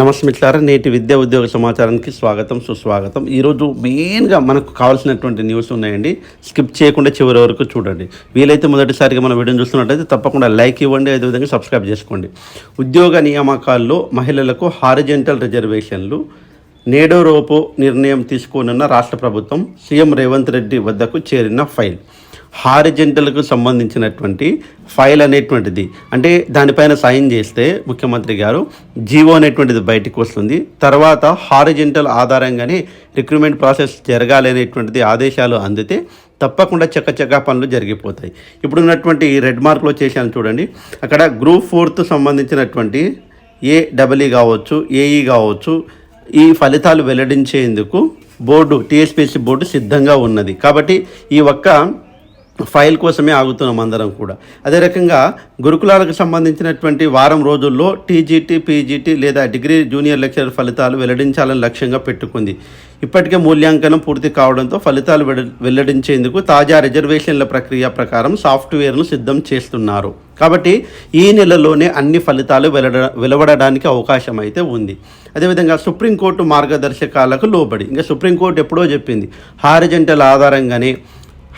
నమస్తే మిత్రులారా నేటి విద్యా ఉద్యోగ సమాచారానికి స్వాగతం సుస్వాగతం. ఈరోజు మెయిన్గా మనకు కావాల్సినటువంటి న్యూస్ ఉన్నాయండి. స్కిప్ చేయకుండా చివరి వరకు చూడండి. వీలైతే మొదటిసారిగా మన వీడియోని చూస్తున్నట్టయితే తప్పకుండా లైక్ ఇవ్వండి అదేవిధంగా సబ్స్క్రైబ్ చేసుకోండి. ఉద్యోగ నియామకాల్లో మహిళలకు హారిజెంటల్ రిజర్వేషన్లు నేడో రోపో నిర్ణయం తీసుకోనున్న రాష్ట్ర ప్రభుత్వం సీఎం రేవంత్ రెడ్డి వద్దకు చేరిన ఫైల్. హారిజెంటల్కు సంబంధించినటువంటి ఫైల్ అనేటువంటిది. అంటే దానిపైన సైన్ చేస్తే ముఖ్యమంత్రి గారు జీవో అనేటువంటిది బయటకు వస్తుంది. తర్వాత హారిజెంటల్ ఆధారంగానే రిక్రూట్మెంట్ ప్రాసెస్ జరగాలి అనేటువంటిది ఆదేశాలు అందితే తప్పకుండా చక్కచక్క పనులు జరిగిపోతాయి. ఇప్పుడు ఉన్నటువంటి రెడ్ మార్క్లో చేశాను చూడండి. అక్కడ గ్రూప్ ఫోర్త్ సంబంధించినటువంటి ఏ డబల్ఈ కావచ్చు ఏఈ కావచ్చు ఈ ఫలితాలు వెల్లడించేందుకు బోర్డు టీఎస్పీఎస్సీ బోర్డు సిద్ధంగా ఉన్నది. కాబట్టి ఈ ఒక్క ఫైల్ కోసమే ఆగుతున్నాం అందరం కూడా. అదే రకంగా గురుకులాలకు సంబంధించినటువంటి వారం రోజుల్లో టీజీటీ పీజీటీ లేదా డిగ్రీ జూనియర్ లెక్చరర్ ఫలితాలు వెల్లడించాలని లక్ష్యంగా పెట్టుకుంది. ఇప్పటికే మూల్యాంకనం పూర్తి కావడంతో ఫలితాలు వెడ- వెల్లడించేందుకు తాజా రిజర్వేషన్ల ప్రక్రియ ప్రకారం సాఫ్ట్వేర్ను సిద్ధం చేస్తున్నారు. కాబట్టి ఈ నెలలోనే అన్ని ఫలితాలు వెలడ వెలువడడానికి అవకాశం అయితే ఉంది. అదేవిధంగా సుప్రీంకోర్టు మార్గదర్శకాలకు లోబడి. ఇంకా సుప్రీంకోర్టు ఎప్పుడో చెప్పింది హారిజెంటల్ ఆధారంగానే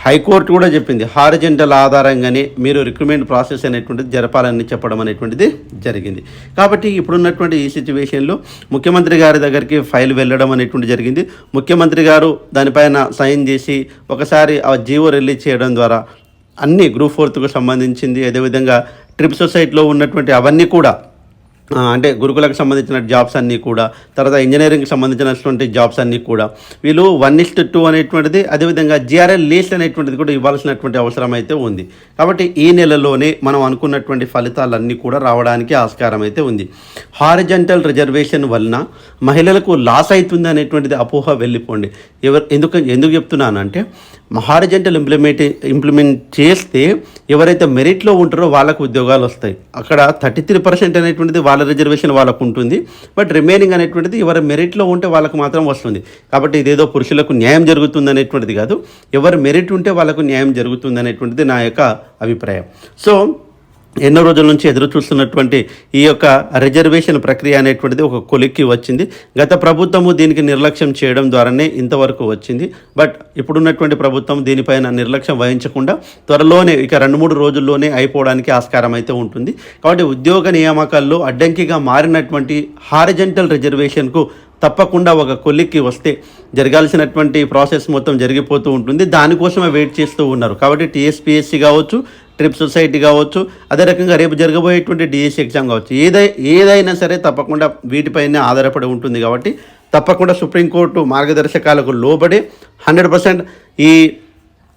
హైకోర్టు కూడా చెప్పింది హారిజెంటల్ ఆధారంగానే మీరు రిక్రూట్మెంట్ ప్రాసెస్ అనేటువంటిది జరపాలని చెప్పడం అనేటువంటిది జరిగింది. కాబట్టి ఇప్పుడున్నటువంటి ఈ సిచ్యువేషన్లో ముఖ్యమంత్రి గారి దగ్గరికి ఫైల్ వెళ్ళడం అనేటువంటి జరిగింది. ముఖ్యమంత్రి గారు దానిపైన సైన్ చేసి ఒకసారి ఆ జీవో రిలీజ్ చేయడం ద్వారా అన్ని గ్రూప్ ఫోర్త్కు సంబంధించింది అదేవిధంగా ట్రిప్ సొసైటీలో ఉన్నటువంటి అవన్నీ కూడా అంటే గురుకులకు సంబంధించిన జాబ్స్ అన్నీ కూడా తర్వాత ఇంజనీరింగ్కి సంబంధించినటువంటి జాబ్స్ అన్నీ కూడా. వీళ్ళు వన్ ఇస్ట్ టూ అనేటువంటిది అదేవిధంగా జిఆర్ఎల్ లీస్ట్ అనేటువంటిది కూడా ఇవ్వాల్సినటువంటి అవసరం అయితే ఉంది. కాబట్టి ఈ నెలలోనే మనం అనుకున్నటువంటి ఫలితాలన్నీ కూడా రావడానికి ఆస్కారం అయితే ఉంది. హారిజెంటల్ రిజర్వేషన్ వలన మహిళలకు లాస్ అవుతుంది అనేటువంటిది అపోహ వెళ్ళిపోండి. ఎవరు ఎందుకు ఎందుకు చెప్తున్నానంటే హారిజెంటల్ ఇంప్లిమెంట్ ఇంప్లిమెంట్ చేస్తే ఎవరైతే మెరిట్లో ఉంటారో వాళ్ళకు ఉద్యోగాలు వస్తాయి. అక్కడ థర్టీ త్రీ పర్సెంట్ అనేటువంటిది వాళ్ళ రిజర్వేషన్ వాళ్ళకు ఉంటుంది. బట్ రిమైనింగ్ అనేటువంటిది ఎవరి మెరిట్లో ఉంటే వాళ్ళకు మాత్రం వస్తుంది. కాబట్టి ఇదేదో పురుషులకు న్యాయం జరుగుతుంది అనేటువంటిది కాదు. ఎవరు మెరిట్ ఉంటే వాళ్ళకు న్యాయం జరుగుతుంది అనేటువంటిది నా యొక్క అభిప్రాయం. సో ఎన్నో రోజుల నుంచి ఎదురు చూస్తున్నటువంటి ఈ యొక్క రిజర్వేషన్ ప్రక్రియ అనేటువంటిది ఒక కొలిక్కి వచ్చింది. గత ప్రభుత్వము దీనికి నిర్లక్ష్యం చేయడం ద్వారానే ఇంతవరకు వచ్చింది. బట్ ఇప్పుడున్నటువంటి ప్రభుత్వం దీనిపైన నిర్లక్ష్యం వహించకుండా త్వరలోనే ఇక రెండు మూడు రోజుల్లోనే అయిపోవడానికి ఆస్కారం అయితే ఉంటుంది. కాబట్టి ఉద్యోగ నియామకాల్లో అడ్డంకిగా మారినటువంటి హారిజెంటల్ రిజర్వేషన్కు తప్పకుండా ఒక కొలిక్కి వస్తే జరగాల్సినటువంటి ప్రాసెస్ మొత్తం జరిగిపోతూ ఉంటుంది. దానికోసమే వెయిట్ చేస్తూ ఉన్నారు. కాబట్టి టీఎస్పీఎస్సీ కావచ్చు ట్రిప్ సొసైటీ కావచ్చు అదే రకంగా రేపు జరగబోయేటువంటి డిఎస్సి ఎగ్జామ్ కావచ్చు. ఏదై ఏదైనా సరే తప్పకుండా వీటిపైనే ఆధారపడి ఉంటుంది కాబట్టి తప్పకుండా సుప్రీంకోర్టు మార్గదర్శకాలకు లోబడి హండ్రెడ్ పర్సెంట్ ఈ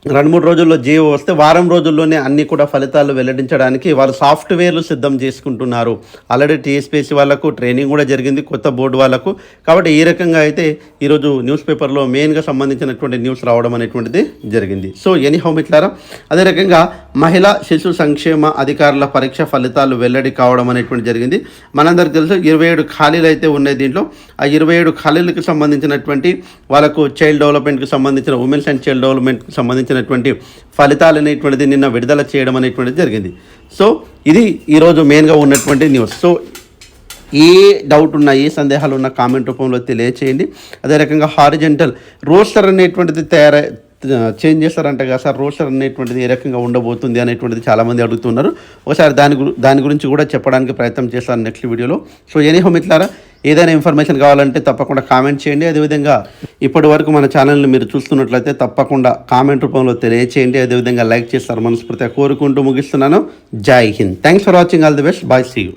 రెండు మూడు రోజుల్లో జియో వస్తే వారం రోజుల్లోనే అన్ని కూడా ఫలితాలు వెల్లడించడానికి వాళ్ళు సాఫ్ట్వేర్లు సిద్ధం చేసుకుంటున్నారు. ఆల్రెడీ టీఎస్పీఎస్సీ వాళ్ళకు ట్రైనింగ్ కూడా జరిగింది కొత్త బోర్డు వాళ్ళకు. కాబట్టి ఈ రకంగా అయితే ఈరోజు న్యూస్ పేపర్లో మెయిన్గా సంబంధించినటువంటి న్యూస్ రావడం అనేటువంటిది జరిగింది. సో ఎనీ హోమ్ ఇట్లారా అదే రకంగా మహిళా శిశు సంక్షేమ అధికారుల పరీక్ష ఫలితాలు వెల్లడి కావడం అనేటువంటి జరిగింది. మనందరికి తెలుసు ఇరవై ఏడు ఖాళీలు అయితే ఉన్నాయి దీంట్లో. ఆ ఇరవై ఏడు ఖాళీలకు సంబంధించినటువంటి వాళ్ళకు చైల్డ్ డెవలప్మెంట్కి సంబంధించిన ఉమెన్స్ అండ్ చైల్డ్ డెవలప్మెంట్కి సంబంధించిన సంబంధించినటువంటి ఫలితాలు అనేటువంటిది నిన్న విడుదల చేయడం అనేటువంటిది జరిగింది. సో ఇది ఈరోజు మెయిన్గా ఉన్నటువంటి న్యూస్. సో ఏ డౌట్ ఉన్నా ఏ సందేహాలు ఉన్నా కామెంట్ రూపంలో తెలియచేయండి. అదే రకంగా హారిజెంటల్ రోస్టర్ అనేటువంటిది తయారై చేంజ్ చేస్తారంట కదా సార్. రోస్టర్ అనేటువంటిది ఏ రకంగా ఉండబోతుంది అనేటువంటిది చాలామంది అడుగుతున్నారు. ఒకసారి దాని దాని గురించి కూడా చెప్పడానికి ప్రయత్నం చేస్తాను నెక్స్ట్ వీడియోలో. సో ఎనీ హోమ్ ఏదైనా ఇన్ఫర్మేషన్ కావాలంటే తప్పకుండా కామెంట్ చేయండి. అదేవిధంగా ఇప్పటి వరకు మన ఛానల్ని మీరు చూస్తున్నట్లయితే తప్పకుండా కామెంట్ రూపంలో తెలియచేయండి. అదేవిధంగా లైక్ చేస్తారు మనస్ఫూర్తిగా కోరుకుంటూ ముగిస్తున్నాను. జై Hind. Thanks for watching all the best bye see you